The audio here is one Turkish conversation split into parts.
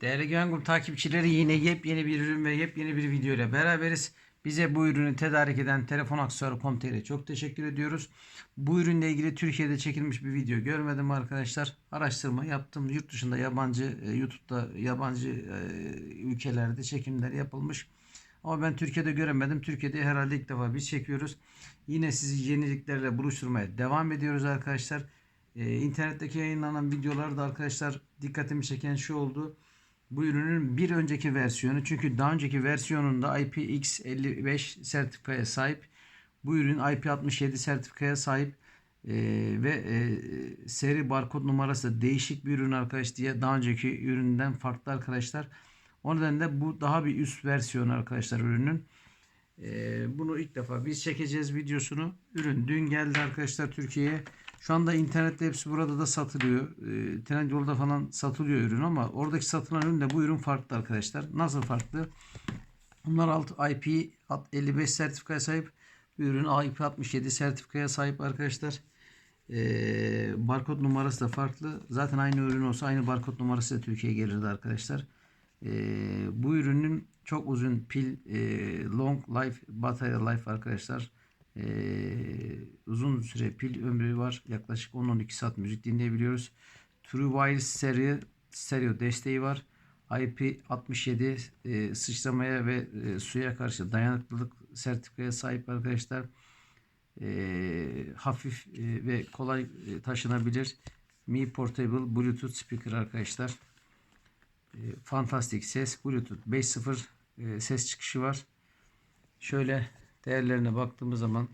Değerli Güven takipçileri yine yepyeni bir ürün ve yepyeni bir video ile beraberiz. Bize bu ürünü tedarik eden Telefon Aksesuarı.com.tr'ye çok teşekkür ediyoruz. Bu ürünle ilgili Türkiye'de çekilmiş bir video görmedim arkadaşlar. Araştırma yaptım. Yurt dışında yabancı e, YouTube'da yabancı e, ülkelerde çekimler yapılmış. Ama ben Türkiye'de göremedim. Türkiye'de herhalde ilk defa biz çekiyoruz. Yine sizi yeniliklerle buluşturmaya devam ediyoruz arkadaşlar. Ee, internetteki yayınlanan videolarda arkadaşlar dikkatimi çeken şu oldu. Bu ürünün bir önceki versiyonu çünkü daha önceki versiyonunda IPX55 sertifikaya sahip. Bu ürün IP67 sertifikaya sahip Ee, ve e, seri barkod numarası değişik bir ürün arkadaş diye daha önceki üründen farklı arkadaşlar. O nedenle bu daha bir üst versiyon arkadaşlar ürünün. Ee, bunu ilk defa biz çekeceğiz videosunu. Ürün dün geldi arkadaşlar Türkiye'ye. Şu anda internette hepsi burada da satılıyor. Ee, Trendyol'da falan satılıyor ürün ama oradaki satılan ürün de bu ürün farklı arkadaşlar. Nasıl farklı? Bunlar alt IP 55 sertifikaya sahip. Bu ürün IP67 sertifikaya sahip arkadaşlar. Ee, barkod numarası da farklı. Zaten aynı ürün olsa aynı barkod numarası da Türkiye'ye gelirdi arkadaşlar. Ee, bu ürünün çok uzun pil e, long life batarya life arkadaşlar. Ee, uzun süre pil ömrü var. Yaklaşık 10-12 saat müzik dinleyebiliyoruz. True Wireless seri, stereo desteği var. IP67 e, sıçramaya ve e, suya karşı dayanıklılık sertifikaya sahip arkadaşlar. E, hafif e, ve kolay e, taşınabilir. Mi Portable Bluetooth speaker arkadaşlar. E, fantastik ses. Bluetooth 5.0 e, ses çıkışı var. Şöyle değerlerine baktığımız zaman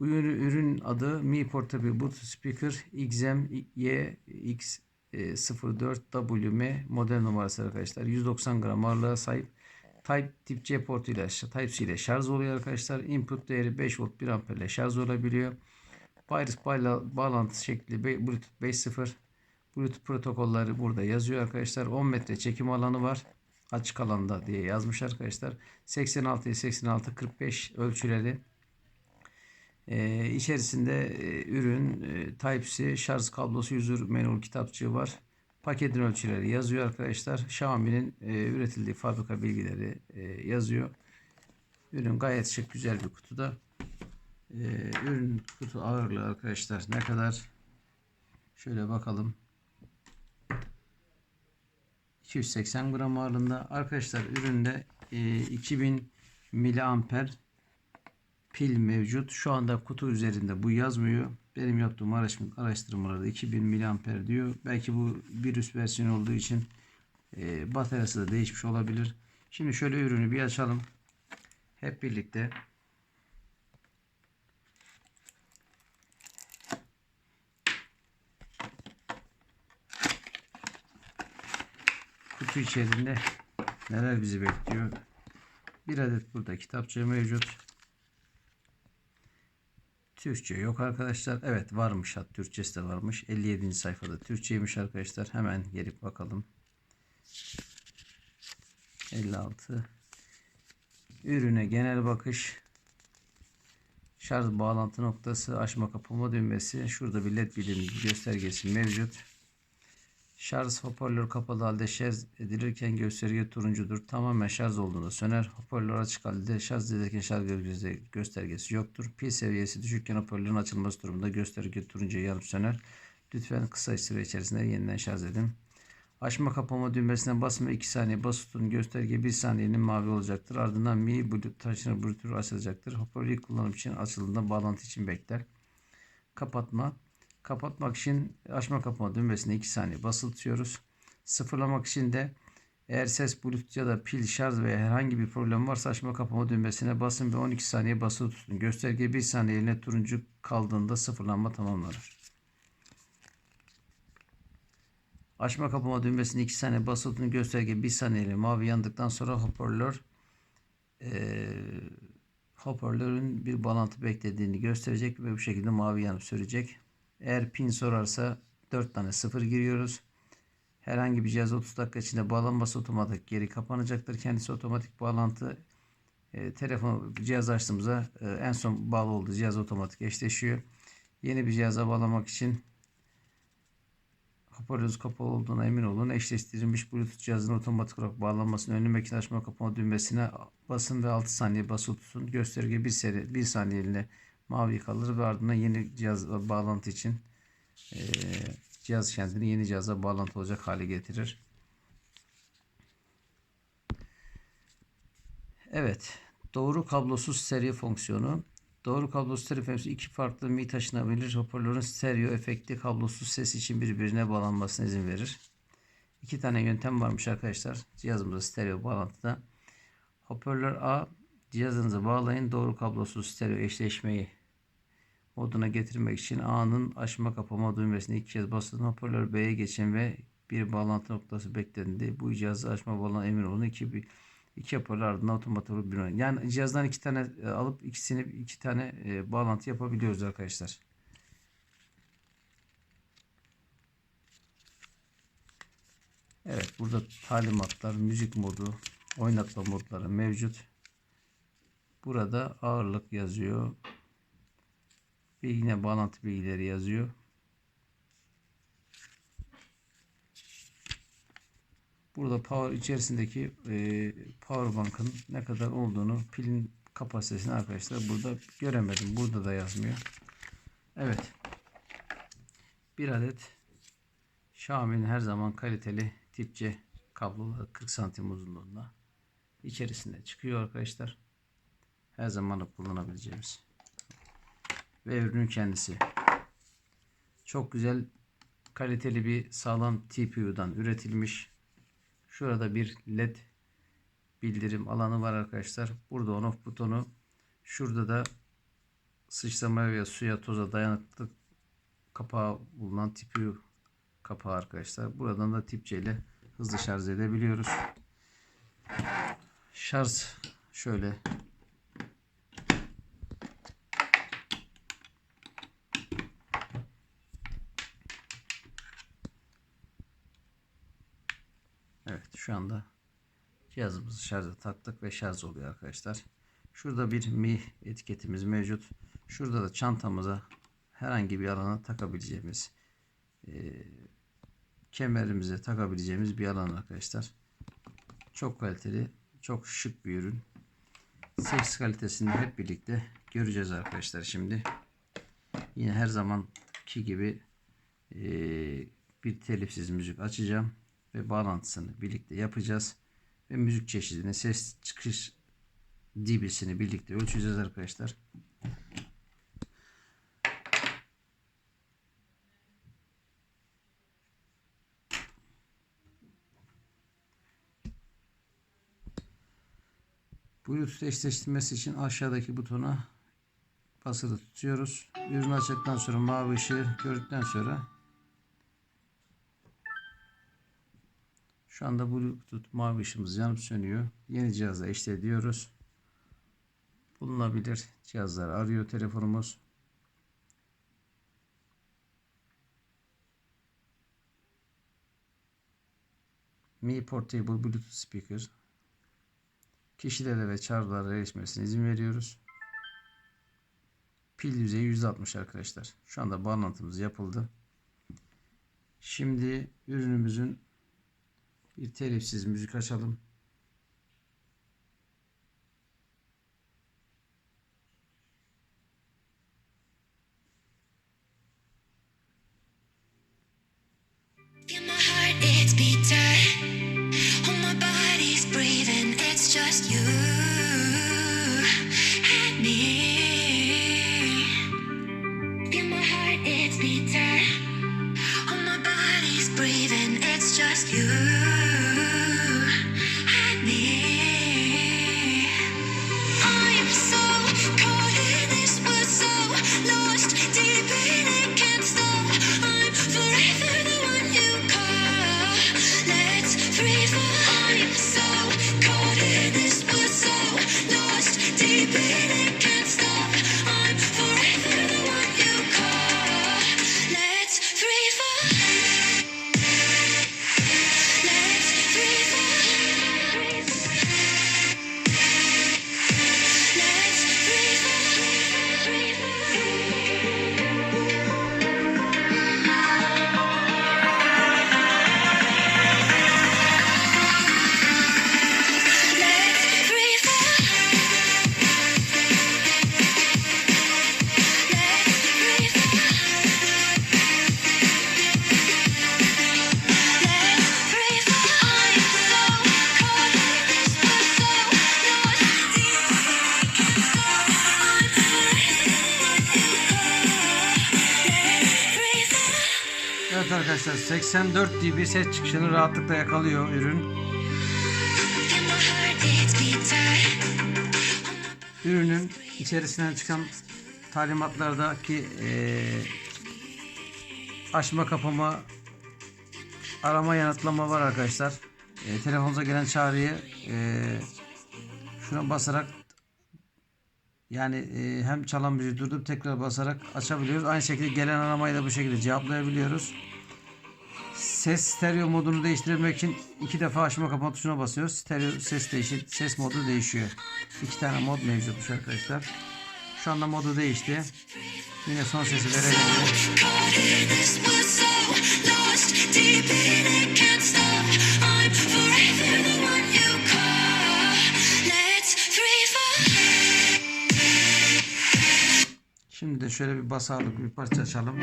ürün, adı Mi Portable Bluetooth Speaker XM YX 04WM model numarası arkadaşlar. 190 gram ağırlığa sahip. Type tip C portu ile Type-C ile şarj oluyor arkadaşlar. Input değeri 5 volt 1 amper ile şarj olabiliyor. Wireless bağla- bağlantı şekli Bluetooth 5.0 Bluetooth protokolleri burada yazıyor arkadaşlar. 10 metre çekim alanı var. Açık alanda diye yazmış arkadaşlar. 86 86 45 ölçüleri. Ee, içerisinde e, ürün e, Type-C şarj kablosu user manual kitapçığı var. Paketin ölçüleri yazıyor arkadaşlar. Xiaomi'nin e, üretildiği fabrika bilgileri e, yazıyor. Ürün gayet şık güzel bir kutuda. E, ürün kutu ağırlığı arkadaşlar ne kadar? Şöyle bakalım. 280 gram ağırlığında. Arkadaşlar üründe e, 2000 miliamper pil mevcut. Şu anda kutu üzerinde bu yazmıyor. Benim yaptığım araştırma- araştırmalarda 2000 miliamper diyor. Belki bu bir üst versiyon olduğu için e, bataryası da değişmiş olabilir. Şimdi şöyle ürünü bir açalım. Hep birlikte. Kutu içerisinde neler bizi bekliyor? Bir adet burada kitapçığı mevcut. Türkçe yok arkadaşlar. Evet varmış hat Türkçesi de varmış. 57. sayfada Türkçeymiş arkadaşlar. Hemen gelip bakalım. 56 Ürüne genel bakış şarj bağlantı noktası açma kapama düğmesi şurada bir led bildirim göstergesi mevcut şarj hoparlör kapalı halde şarj edilirken gösterge turuncudur tamamen şarj olduğunda söner hoparlör açık halde şarj edilirken şarj göstergesi- yoktur pil seviyesi düşükken hoparlörün açılması durumunda gösterge turuncuya yanıp söner lütfen kısa süre içerisinde yeniden şarj edin Açma kapama düğmesine basma 2 saniye bas tutun. Gösterge 1 saniyenin mavi olacaktır. Ardından Mi Bluetooth taşınır Bluetooth açılacaktır. Hoparlörü kullanım için açıldığında bağlantı için bekler. Kapatma. Kapatmak için açma kapama düğmesine 2 saniye basılı tutuyoruz. Sıfırlamak için de eğer ses Bluetooth ya da pil şarj veya herhangi bir problem varsa açma kapama düğmesine basın ve 12 saniye basılı tutun. Gösterge 1 saniyeliğine turuncu kaldığında sıfırlanma tamamlanır. Açma kapama düğmesini 2 saniye basıldığını gösterge 1 saniyeli mavi yandıktan sonra hoparlör eee, hoparlörün bir bağlantı beklediğini gösterecek ve bu şekilde mavi yanıp sönecek. Eğer pin sorarsa 4 tane 0 giriyoruz. Herhangi bir cihaz 30 dakika içinde bağlanması otomatik geri kapanacaktır. Kendisi otomatik bağlantı e, telefon cihaz açtığımızda e, en son bağlı olduğu cihaz otomatik eşleşiyor. Yeni bir cihaza bağlamak için hoparlörünüz kapalı olduğuna emin olun. Eşleştirilmiş Bluetooth cihazın otomatik olarak bağlanmasını önündeki açma kapama düğmesine basın ve 6 saniye basılı tutun. Gösterge 1 seri 1 saniyeliğine mavi kalır ve ardından yeni cihaz bağlantı için e, cihaz kendini yeni cihaza bağlantı olacak hale getirir. Evet. Doğru kablosuz stereo fonksiyonu. Doğru kablosuz stereo fonksiyonu iki farklı mi taşınabilir hoparlörün stereo efekti kablosuz ses için birbirine bağlanmasına izin verir. İki tane yöntem varmış arkadaşlar. Cihazımıza stereo bağlantıda. Hoparlör A cihazınızı bağlayın. Doğru kablosuz stereo eşleşmeyi moduna getirmek için A'nın açma kapama düğmesini iki kez basın. Hoparlör B'ye geçin ve bir bağlantı noktası beklendi. Bu cihazı açma bağlan emin olun. İki bir iki hoparlör ardından otomatik bir Yani cihazdan iki tane e, alıp ikisini iki tane e, bağlantı yapabiliyoruz arkadaşlar. Evet burada talimatlar, müzik modu, oynatma modları mevcut. Burada ağırlık yazıyor. Bir yine bağlantı bilgileri yazıyor. Burada power içerisindeki e, power bank'ın ne kadar olduğunu pilin kapasitesini arkadaşlar burada göremedim. Burada da yazmıyor. Evet. Bir adet Xiaomi'nin her zaman kaliteli tip C kabloları 40 santim uzunluğunda içerisinde çıkıyor arkadaşlar. Her zaman kullanabileceğimiz. Ve ürünün kendisi. Çok güzel kaliteli bir sağlam TPU'dan üretilmiş Şurada bir led bildirim alanı var arkadaşlar. Burada on off butonu. Şurada da sıçramaya ve suya toza dayanıklı kapağı bulunan tipi kapağı arkadaşlar. Buradan da tip C ile hızlı şarj edebiliyoruz. Şarj şöyle Evet şu anda cihazımızı şarja taktık ve şarj oluyor arkadaşlar. Şurada bir Mi etiketimiz mevcut. Şurada da çantamıza herhangi bir alana takabileceğimiz e, kemerimize takabileceğimiz bir alan arkadaşlar. Çok kaliteli, çok şık bir ürün. Ses kalitesini hep birlikte göreceğiz arkadaşlar şimdi. Yine her zamanki gibi e, bir telifsiz müzik açacağım ve bağlantısını birlikte yapacağız. Ve müzik çeşidini, ses çıkış dB'sini birlikte ölçeceğiz arkadaşlar. Bluetooth eşleştirmesi için aşağıdaki butona basılı tutuyoruz. Ürünü açtıktan sonra mavi ışığı gördükten sonra Şu anda Bluetooth mavi ışığımız yanıp sönüyor. Yeni cihazla eşlediyoruz. Bulunabilir cihazlar arıyor telefonumuz. Mi Portable Bluetooth Speaker. Kişilere ve çağrılara erişmesine izin veriyoruz. Pil yüzeyi %60 arkadaşlar. Şu anda bağlantımız yapıldı. Şimdi ürünümüzün bir telifsiz müzik açalım. Arkadaşlar 84 dB ses çıkışını rahatlıkla yakalıyor ürün. Ürünün içerisinden çıkan talimatlardaki eee, açma kapama arama yanıtlama var arkadaşlar. Eee telefonunuza gelen çağrıyı eee, şuna basarak yani eee, hem çalan müziği durdurup tekrar basarak açabiliyoruz. Aynı şekilde gelen aramayı da bu şekilde cevaplayabiliyoruz. Ses stereo modunu değiştirmek için iki defa açma kapama tuşuna basıyoruz. Stereo ses değişir, ses modu değişiyor. İki tane mod mevcutmuş arkadaşlar. Şu anda modu değişti. Yine son sesi verelim. Şimdi de şöyle bir bas ağırlıklı bir parça açalım.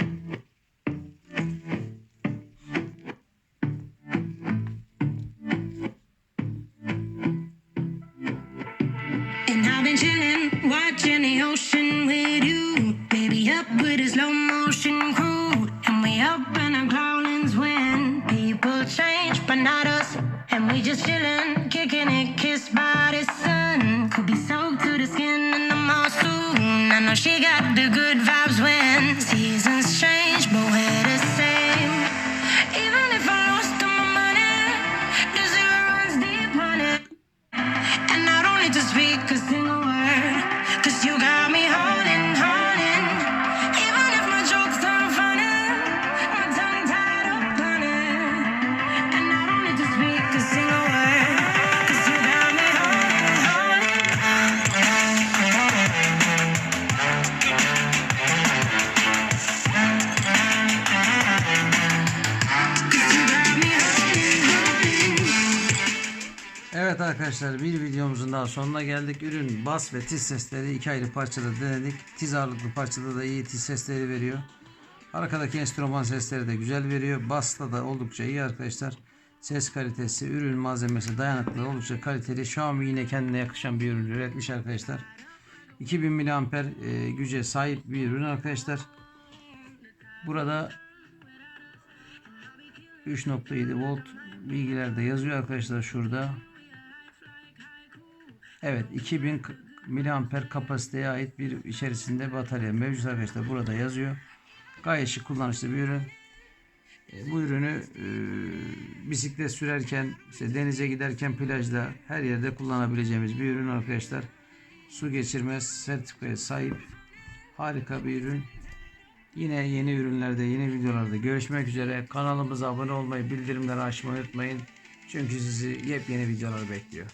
She got the good vibes when arkadaşlar bir videomuzun daha sonuna geldik. Ürün bas ve tiz sesleri iki ayrı parçada denedik. Tiz ağırlıklı parçada da iyi tiz sesleri veriyor. Arkadaki enstrüman sesleri de güzel veriyor. Basla da oldukça iyi arkadaşlar. Ses kalitesi, ürün malzemesi, dayanıklı oldukça kaliteli. Xiaomi yine kendine yakışan bir ürün üretmiş arkadaşlar. 2000 mAh e, güce sahip bir ürün arkadaşlar. Burada 3.7 volt bilgiler de yazıyor arkadaşlar şurada. Evet 2000 k- miliamper kapasiteye ait bir içerisinde batarya mevcut arkadaşlar burada yazıyor. Gayet şık kullanışlı bir ürün. E, Bu ürünü e, bisiklet sürerken, işte denize giderken, plajda her yerde kullanabileceğimiz bir ürün arkadaşlar. Su geçirmez, sertifikaya sahip. Harika bir ürün. Yine yeni ürünlerde, yeni videolarda görüşmek üzere. Kanalımıza abone olmayı, bildirimleri açmayı unutmayın. Çünkü sizi yepyeni videolar bekliyor.